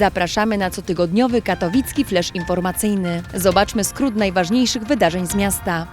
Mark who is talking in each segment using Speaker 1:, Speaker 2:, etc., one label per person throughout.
Speaker 1: Zapraszamy na cotygodniowy katowicki flash informacyjny. Zobaczmy skrót najważniejszych wydarzeń z miasta.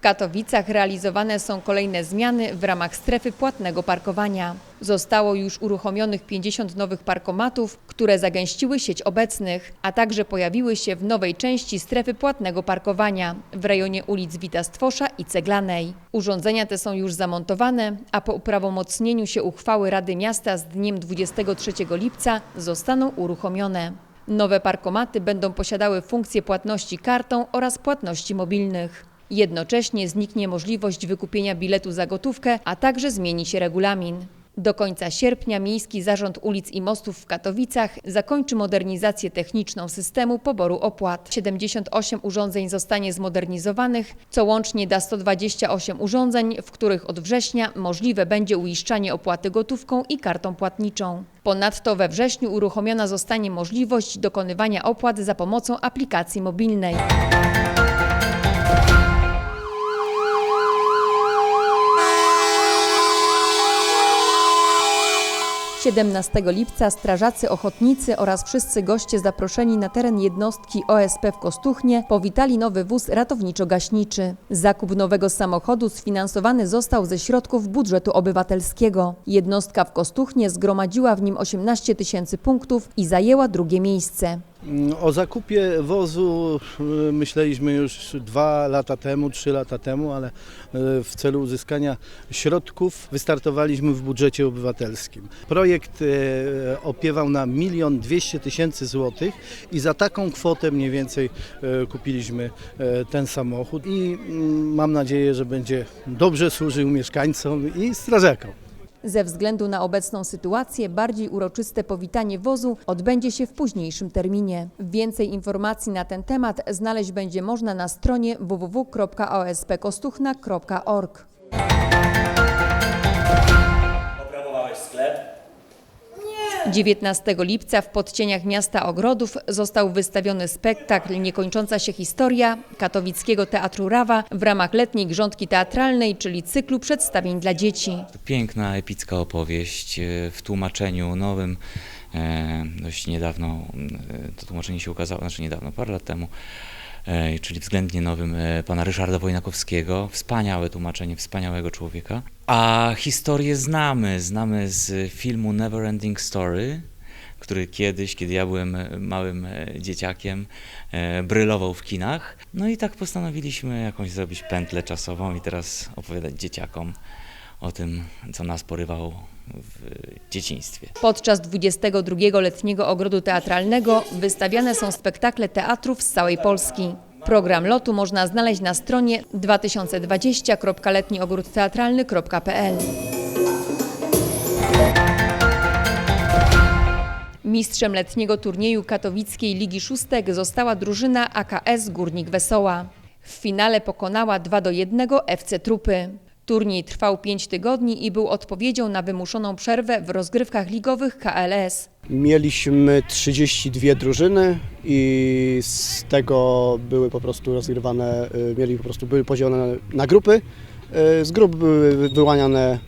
Speaker 1: W Katowicach realizowane są kolejne zmiany w ramach strefy płatnego parkowania. Zostało już uruchomionych 50 nowych parkomatów, które zagęściły sieć obecnych, a także pojawiły się w nowej części strefy płatnego parkowania w rejonie ulic Wita Stwosza i Ceglanej. Urządzenia te są już zamontowane, a po uprawomocnieniu się uchwały Rady Miasta z dniem 23 lipca zostaną uruchomione. Nowe parkomaty będą posiadały funkcję płatności kartą oraz płatności mobilnych. Jednocześnie zniknie możliwość wykupienia biletu za gotówkę, a także zmieni się regulamin. Do końca sierpnia Miejski Zarząd Ulic i Mostów w Katowicach zakończy modernizację techniczną systemu poboru opłat. 78 urządzeń zostanie zmodernizowanych, co łącznie da 128 urządzeń, w których od września możliwe będzie uiszczanie opłaty gotówką i kartą płatniczą. Ponadto we wrześniu uruchomiona zostanie możliwość dokonywania opłat za pomocą aplikacji mobilnej. 17 lipca strażacy ochotnicy oraz wszyscy goście zaproszeni na teren jednostki OSP w Kostuchnie powitali nowy wóz ratowniczo-gaśniczy. Zakup nowego samochodu sfinansowany został ze środków budżetu obywatelskiego. Jednostka w Kostuchnie zgromadziła w nim 18 tysięcy punktów i zajęła drugie miejsce.
Speaker 2: O zakupie wozu y, myśleliśmy już dwa lata temu, trzy lata temu, ale y, w celu uzyskania środków wystartowaliśmy w budżecie obywatelskim. Projekt y, opiewał na milion dwieście tysięcy złotych i za taką kwotę mniej więcej kupiliśmy ten samochód i mm, mam nadzieję, że będzie dobrze służył mieszkańcom i strażakom.
Speaker 1: Ze względu na obecną sytuację bardziej uroczyste powitanie wozu odbędzie się w późniejszym terminie. Więcej informacji na ten temat znaleźć będzie można na stronie www.ospkostuchna.org. 19 lipca w podcieniach miasta Ogrodów został wystawiony spektakl Niekończąca się historia Katowickiego Teatru Rawa w ramach letniej grządki teatralnej, czyli cyklu przedstawień dla dzieci.
Speaker 3: Piękna, epicka opowieść e, w tłumaczeniu nowym. e, Dość niedawno e, to tłumaczenie się ukazało, znaczy niedawno, parę lat temu, czyli względnie nowym e, pana Ryszarda Wojnakowskiego. Wspaniałe tłumaczenie, wspaniałego człowieka. A historię znamy, znamy z filmu Neverending Story, który kiedyś, kiedy ja byłem e, małym e, dzieciakiem, e, brylował w kinach. No i tak postanowiliśmy jakąś zrobić pętlę czasową i teraz opowiadać dzieciakom o tym, co nas porywało w dzieciństwie.
Speaker 1: Podczas 22 letniego ogrodu teatralnego wystawiane są spektakle teatrów z całej Polski. Program lotu można znaleźć na stronie 2020.letniogródteatralny.pl Mistrzem letniego turnieju katowickiej Ligi Szóstek została drużyna AKS Górnik Wesoła. W finale pokonała 2 do 1 FC Trupy. Turniej trwał 5 tygodni i był odpowiedzią na wymuszoną przerwę w rozgrywkach ligowych KLS.
Speaker 4: Mieliśmy 32 drużyny i z tego były po prostu rozgrywane, y, mieli po prostu były podzielone na grupy. Y, Z grup były wyłaniane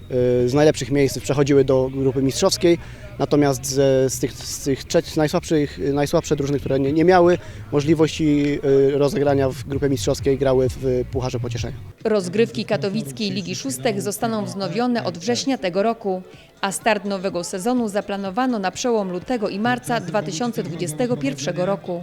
Speaker 4: y, z najlepszych miejsc, przechodziły do grupy mistrzowskiej, natomiast z, z tych, z tych trzech najsłabszych, najsłabsze drużyny, które nie, nie miały możliwości y, rozegrania w grupie mistrzowskiej, grały w Pucharze Pocieszenia.
Speaker 1: Rozgrywki katowickiej Ligi Szóstek zostaną wznowione od września tego roku, a start nowego sezonu zaplanowano na przełom lutego i marca 2021 roku.